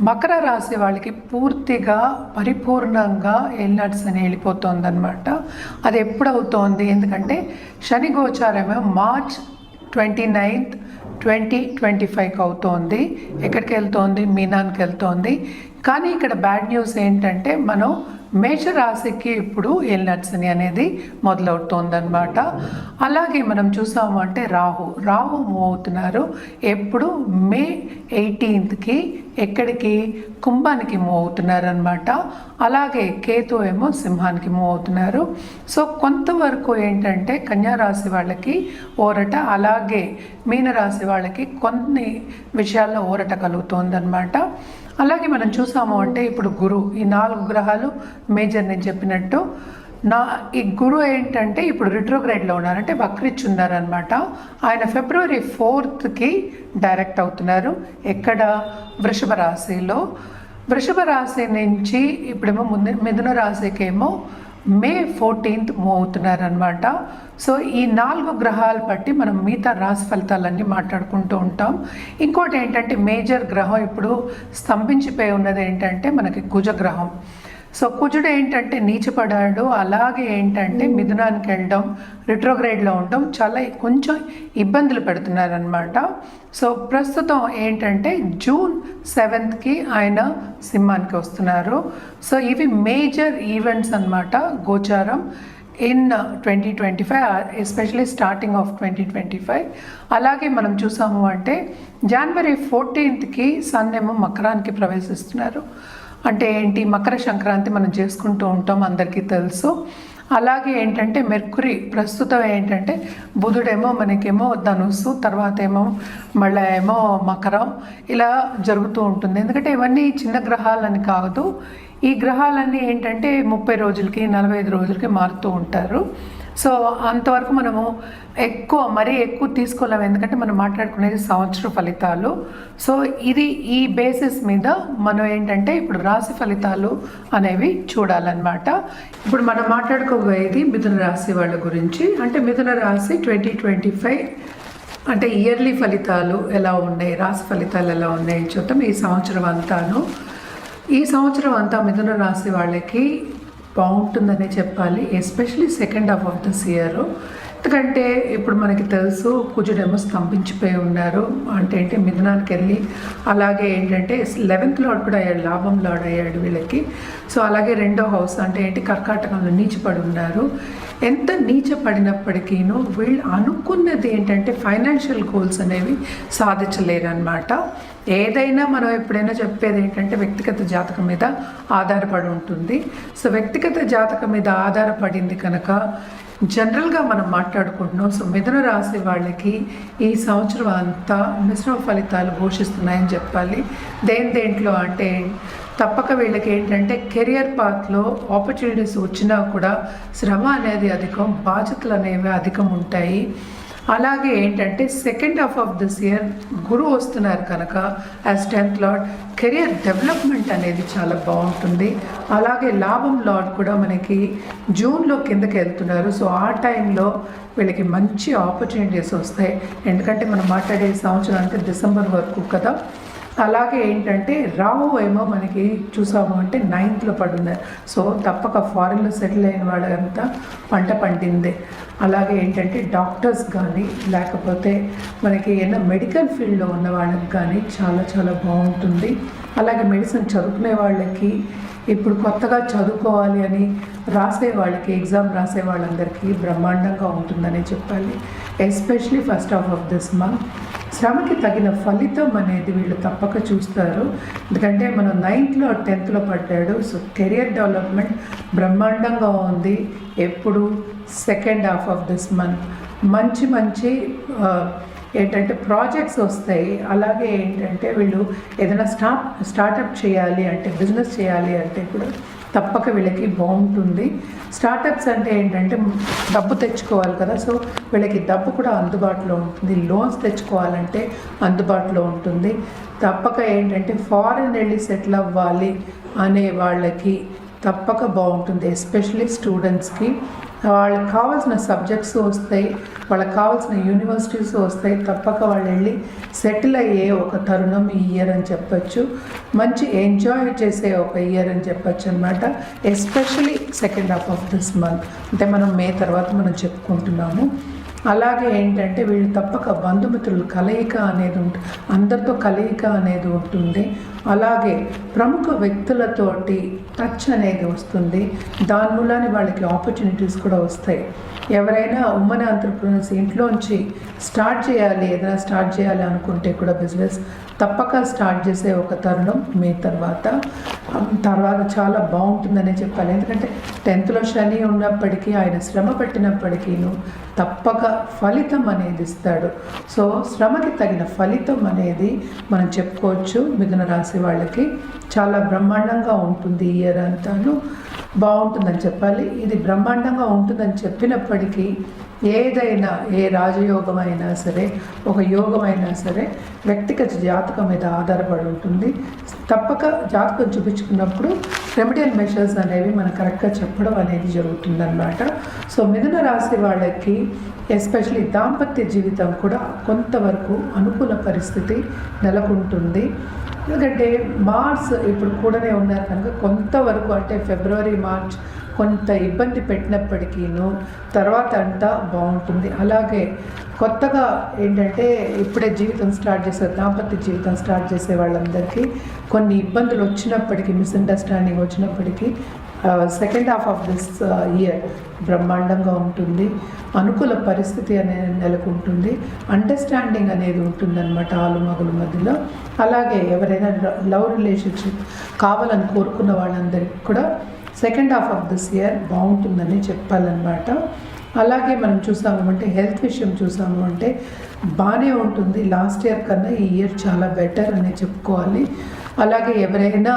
మకర రాశి వాళ్ళకి పూర్తిగా పరిపూర్ణంగా ఎల్నట్స్ అని వెళ్ళిపోతుంది అనమాట అది ఎప్పుడు అవుతోంది ఎందుకంటే Shani గోచారమే March twenty ninth twenty twenty ఫైవ్కి అవుతోంది. ఎక్కడికి వెళ్తోంది? మీనానికి వెళ్తోంది. కానీ ఇక్కడ బ్యాడ్ న్యూస్ ఏంటంటే మనం మేషరాశికి ఇప్పుడు ఎల్నట్స్ అని అనేది మొదలవుతోందనమాట అలాగే మనం చూసాము అంటే రాహు. రాహు మూవ్ అవుతున్నారు. ఎప్పుడు మే ఎయిటీన్త్కి ఎక్కడికి? కుంభానికి మూవ్ అవుతున్నారనమాట అలాగే కేతు ఏమో సింహానికి మూవ్ అవుతున్నారు. సో కొంతవరకు ఏంటంటే కన్యా రాశి వాళ్ళకి ఊరట అలాగే మీనరాశి వాళ్ళకి కొన్ని విషయాల్లో ఊరట కలుగుతోందనమాట అలాగే మనం చూసాము అంటే ఇప్పుడు గురు ఈ నాలుగు గ్రహాలు మేజర్ నేను చెప్పినట్టు నా ఈ గురు ఏంటంటే ఇప్పుడు రిట్రోగ్రేడ్లో ఉన్నారు అంటే వక్రిచ్ ఉన్నారనమాట ఆయన ఫిబ్రవరి ఫోర్త్కి డైరెక్ట్ అవుతున్నారు. ఎక్కడ? వృషభ రాశిలో. వృషభ రాశి నుంచి ఇప్పుడేమో ముందు మిథున రాశికేమో మే ఫోర్టీన్త్ మూవ్ అవుతున్నారనమాట సో ఈ నాలుగు గ్రహాలు బట్టి మనం మిగతా రాశి ఫలితాలన్నీ మాట్లాడుకుంటూ ఉంటాం. ఇంకోటి ఏంటంటే మేజర్ గ్రహం ఇప్పుడు స్తంభించిపోయి ఉన్నది ఏంటంటే మనకి కుజగ్రహం సో కుజుడు ఏంటంటే నీచపడాడు అలాగే ఏంటంటే మిథునానికి వెళ్ళడం రిట్రోగ్రేడ్లో ఉండడం చాలా కొంచెం ఇబ్బందులు పెడుతున్నారనమాట సో ప్రస్తుతం ఏంటంటే జూన్ సెవెంత్కి ఆయన సింహానికి వస్తున్నారు. సో ఇవి మేజర్ ఈవెంట్స్ అన్నమాట గోచారం. In twenty twenty five especially starting of twenty twenty five. అలాగే మనం చూసాము అంటే జనవరి ఫోర్టీన్త్కి సన్ ఏమో మకరానికి ప్రవేశిస్తున్నారు. అంటే ఏంటి మకర సంక్రాంతి మనం చేసుకుంటూ ఉంటాం అందరికీ తెలుసు. అలాగే ఏంటంటే మెర్కురీ ప్రస్తుతం ఏంటంటే బుధుడేమో మనకేమో ధనుస్సు తర్వాత ఏమో మళ్ళీ ఏమో మకరం ఇలా జరుగుతూ ఉంటుంది. ఎందుకంటే ఇవన్నీ చిన్న గ్రహాలని కాదు. ఈ గ్రహాలన్నీ ఏంటంటే ముప్పై రోజులకి నలభై ఐదు రోజులకి మారుతూ ఉంటారు. సో అంతవరకు మనము ఎక్కువ మరీ ఎక్కువ తీసుకోలేము. ఎందుకంటే మనం మాట్లాడుకునేది సంవత్సర ఫలితాలు. సో ఇది ఈ బేసిస్ మీద మనం ఏంటంటే ఇప్పుడు రాశి ఫలితాలు అనేవి చూడాలన్నమాట. ఇప్పుడు మనం మాట్లాడుకోబోయేది మిథున రాశి వాళ్ళ గురించి. అంటే మిథున రాశి ట్వంటీ ట్వంటీ ఫైవ్ అంటే ఇయర్లీ ఫలితాలు ఎలా ఉన్నాయి? రాశి ఫలితాలు ఎలా ఉన్నాయి చూద్దాం ఈ సంవత్సరం అంతాను. ఈ సంవత్సరం అంతా మిథున రాశి వాళ్ళకి బాగుంటుందనే చెప్పాలి especially second half of this year ఎందుకంటే ఇప్పుడు మనకి తెలుసు కుజుడేమో స్తంభించిపోయి ఉన్నారు. అంటే ఏంటి మిథునానికి వెళ్ళి అలాగే ఏంటంటే లెవెన్త్ లాడ్ కూడా అయ్యాడు లాభం లాడ్ అయ్యాడు వీళ్ళకి. సో అలాగే రెండో హౌస్ అంటే ఏంటి కర్కాటకంలో నీచిపడి ఉన్నారు. ఎంత నీచ పడినప్పటికీను వీళ్ళు అనుకున్నది ఏంటంటే ఫైనాన్షియల్ గోల్స్ అనేవి సాధించలేరన్నమాట. ఏదైనా మనం ఎప్పుడైనా చెప్పేది ఏంటంటే వ్యక్తిగత జాతకం మీద ఆధారపడి ఉంటుంది. సో వ్యక్తిగత జాతకం మీద ఆధారపడింది కనుక జనరల్గా మనం మాట్లాడుకుంటున్నాం. సో మిథున రాశి వాళ్ళకి ఈ సంవత్సరం అంతా మిశ్రమ ఫలితాలు ఘోషిస్తున్నాయని చెప్పాలి. దేని దేంట్లో అంటే తప్పక వీళ్ళకి ఏంటంటే కెరియర్ పాత్లో ఆపర్చునిటీస్ వచ్చినా కూడా శ్రమ అనేది అధికం బాధ్యతలు అనేవి అధికం ఉంటాయి. అలాగే ఏంటంటే second half of this year గురువు వస్తున్నారు కనుక as tenth lord career development అనేది చాలా బాగుంటుంది. అలాగే లాభం లాడ్ కూడా మనకి జూన్లో కిందకి వెళ్తున్నారు. సో ఆ టైంలో వీళ్ళకి మంచి ఆపర్చునిటీస్ వస్తాయి. ఎందుకంటే మనం మాట్లాడే సంవత్సరం అంటే డిసెంబర్ వరకు కదా. అలాగే ఏంటంటే రావు ఏమో మనకి చూసాము అంటే నైన్త్లో పడున్నారు. సో తప్పక ఫారిన్లో సెటిల్ అయిన వాళ్ళంతా పంట పండిందే. అలాగే ఏంటంటే డాక్టర్స్ కానీ లేకపోతే మనకి ఏదైనా మెడికల్ ఫీల్డ్లో ఉన్న వాళ్ళకి కానీ చాలా చాలా బాగుంటుంది. అలాగే మెడిసిన్ చదువుకునే వాళ్ళకి ఇప్పుడు కొత్తగా చదువుకోవాలి అని రాసే వాళ్ళకి ఎగ్జామ్ రాసే వాళ్ళందరికీ బ్రహ్మాండంగా ఉంటుందని చెప్పాలి. Especially first half of this month శ్రమకి తగిన ఫలితం అనేది వీళ్ళు తప్పక చూస్తారు. ఎందుకంటే మనం నైన్త్లో టెన్త్లో పడ్డాడు. సో కెరియర్ డెవలప్మెంట్ బ్రహ్మాండంగా ఉంది. ఎప్పుడు? Second half of this month మంచి మంచి ఏంటంటే ప్రాజెక్ట్స్ వస్తాయి. అలాగే ఏంటంటే వీళ్ళు ఏదైనా స్టార్ట్ స్టార్టప్ చేయాలి అంటే బిజినెస్ చేయాలి అంటే కూడా తప్పక వీళ్ళకి బాగుంటుంది. స్టార్టప్స్ అంటే ఏంటంటే డబ్బు తెచ్చుకోవాలి కదా సో వీళ్ళకి డబ్బు కూడా అందుబాటులో ఉంటుంది. లోన్స్ తెచ్చుకోవాలంటే అందుబాటులో ఉంటుంది. తప్పక ఏంటంటే ఫారెన్ వెళ్ళి సెటిల్ అవ్వాలి అనే వాళ్ళకి తప్పక బాగుంటుంది ఎస్పెషలీ స్టూడెంట్స్కి వాళ్ళకి కావాల్సిన సబ్జెక్ట్స్ వస్తాయి వాళ్ళకి కావాల్సిన యూనివర్సిటీస్ వస్తాయి తప్పక వాళ్ళు వెళ్ళి సెటిల్ అయ్యే ఒక తరుణం ఈ ఇయర్ అని చెప్పొచ్చు. మంచి ఎంజాయ్ చేసే ఒక ఇయర్ అని చెప్పొచ్చు అనమాట especially second half of this month అంటే మనం మే తర్వాత మనం చెప్పుకుంటున్నాము. అలాగే ఏంటంటే వీళ్ళు తప్పక బంధుమిత్రులు కలయిక అనేది ఉంటుంది అందరితో కలయిక అనేది ఉంటుంది అలాగే ప్రముఖ వ్యక్తులతోటి టచ్ అనేది వస్తుంది. దాని మూలాన్ని వాళ్ళకి ఆపర్చునిటీస్ కూడా వస్తాయి. ఎవరైనా ఉమ్మని ఆంధ్రప్రదేశ్ ఇంట్లోంచి స్టార్ట్ చేయాలి ఏదైనా స్టార్ట్ చేయాలి అనుకుంటే కూడా బిజినెస్ తప్పక స్టార్ట్ చేసే ఒక తరుణం మీ తర్వాత. తర్వాత చాలా బాగుంటుందనే చెప్పాలి. ఎందుకంటే టెన్త్లో శని ఉన్నప్పటికీ ఆయన శ్రమ పెట్టినప్పటికీను తప్పక ఫలితం అనేది ఇస్తాడు. సో శ్రమకి తగిన ఫలితం అనేది మనం చెప్పుకోవచ్చు. మిథున రాశి వాళ్ళకి చాలా బ్రహ్మాండంగా ఉంటుంది እየረዳ ነው። బాగుంటుందని చెప్పాలి. ఇది బ్రహ్మాండంగా ఉంటుందని చెప్పినప్పటికీ ఏదైనా ఏ రాజయోగం అయినా సరే ఒక యోగం అయినా సరే వ్యక్తిగత జాతకం మీద ఆధారపడి ఉంటుంది. తప్పక జాతకం చూపించుకున్నప్పుడు రెమెడియల్ మెషర్స్ అనేవి మనం కరెక్ట్గా చెప్పడం అనేది జరుగుతుందన్నమాట. సో మిథున రాశి వాళ్ళకి ఎస్పెషలీ దాంపత్య జీవితం కూడా కొంతవరకు అనుకూల పరిస్థితి నెలకొంటుంది. ఎందుకంటే మార్స్ ఇప్పుడు కూడానే ఉన్నారు కనుక కొంతవరకు అంటే ఫిబ్రవరి మార్చ్ కొంత ఇబ్బంది పెట్టినప్పటికీను తర్వాత అంతా బాగుంటుంది. అలాగే కొత్తగా ఏంటంటే ఇప్పుడే జీవితం స్టార్ట్ చేసే దాంపత్య జీవితం స్టార్ట్ చేసే వాళ్ళందరికీ కొన్ని ఇబ్బందులు వచ్చినప్పటికీ మిస్అండర్స్టాండింగ్ వచ్చినప్పటికీ second half of this year బ్రహ్మాండంగా ఉంటుంది. అనుకూల పరిస్థితి అనేది నెలకొంటుంది. అండర్స్టాండింగ్ అనేది ఉంటుందన్నమాట ఆలు మగుల మధ్యలో. అలాగే ఎవరైనా లవ్ రిలేషన్షిప్ కావాలని కోరుకున్న వాళ్ళందరికీ కూడా second half of this year బాగుంటుందని చెప్పాలన్నమాట. అలాగే మనం చూసాము అంటే హెల్త్ విషయం చూసాము అంటే బాగానే ఉంటుంది. లాస్ట్ ఇయర్ కన్నా ఈ ఇయర్ చాలా బెటర్ అని చెప్పుకోవాలి. అలాగే ఎవరైనా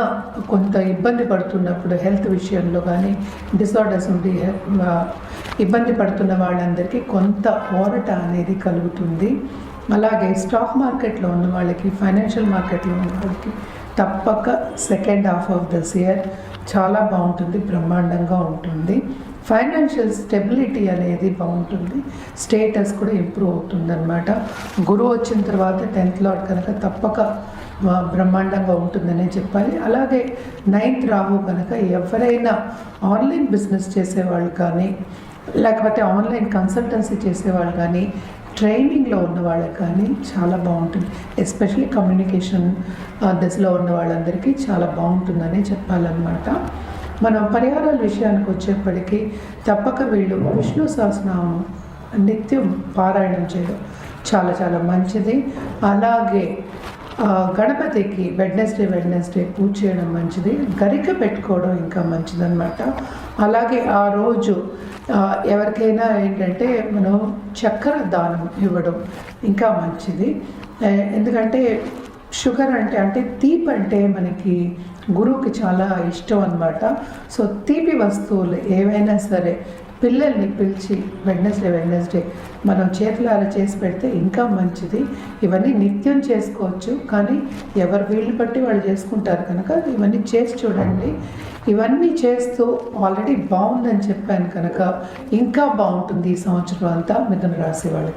కొంత ఇబ్బంది పడుతున్నప్పుడు హెల్త్ విషయంలో కానీ డిసార్డర్స్ ఉండి ఇబ్బంది పడుతున్న వాళ్ళందరికీ కొంత ఓరట అనేది కలుగుతుంది. అలాగే స్టాక్ మార్కెట్లో ఉన్న వాళ్ళకి ఫైనాన్షియల్ మార్కెట్లో ఉన్న వాళ్ళకి తప్పక second half of this year చాలా బాగుంటుంది బ్రహ్మాండంగా ఉంటుంది. ఫైనాన్షియల్ స్టెబిలిటీ అనేది బాగుంటుంది. స్టేటస్ కూడా ఇంప్రూవ్ అవుతుంది అనమాట గురువు వచ్చిన తర్వాత టెన్త్ లాడ్ కనుక తప్పక బ్రహ్మాండంగా ఉంటుందనే చెప్పాలి. అలాగే నైన్త్ రాహు కనుక ఎవరైనా ఆన్లైన్ బిజినెస్ చేసేవాళ్ళు కానీ లేకపోతే ఆన్లైన్ కన్సల్టెన్సీ చేసేవాళ్ళు కానీ ట్రైనింగ్లో ఉన్న వాళ్ళకి కానీ చాలా బాగుంటుంది. ఎస్పెషల్లీ కమ్యూనికేషన్ దశలో ఉన్న వాళ్ళందరికీ చాలా బాగుంటుందనే చెప్పాలన్నమాట. మనం పరిహారాల విషయానికి వచ్చేప్పటికీ తప్పక వీళ్ళు విష్ణు సహస్రనామం నిత్యం పారాయణం చేయడం చాలా చాలా మంచిది. అలాగే గణపతికి వెడ్నెస్డే వెడ్నెస్డే పూజ చేయడం మంచిది. గరిక పెట్టుకోవడం ఇంకా మంచిదన్నమాట. అలాగే ఆ రోజు ఎవరికైనా ఏంటంటే మనం చక్కెర దానం ఇవ్వడం ఇంకా మంచిది. ఎందుకంటే షుగర్ అంటే అంటే తీపి అంటే మనకి గురువుకి చాలా ఇష్టం అన్నమాట. సో తీపి వస్తువులు ఏవైనా సరే పిల్లల్ని పిలిచి వెడ్నెస్డే వెడ్నెస్డే మనం చేతులారా చేసి పెడితే ఇంకా మంచిది. ఇవన్నీ నిత్యం చేసుకోవచ్చు. కానీ ఎవరు వీళ్ళు బట్టి వాళ్ళు చేసుకుంటారు కనుక ఇవన్నీ చేసి చూడండి. ఇవన్నీ చేస్తూ ఆల్రెడీ బాగుందని చెప్పాను కనుక ఇంకా బాగుంటుంది ఈ సంవత్సరం అంతా మిథున రాశి వాళ్ళకి.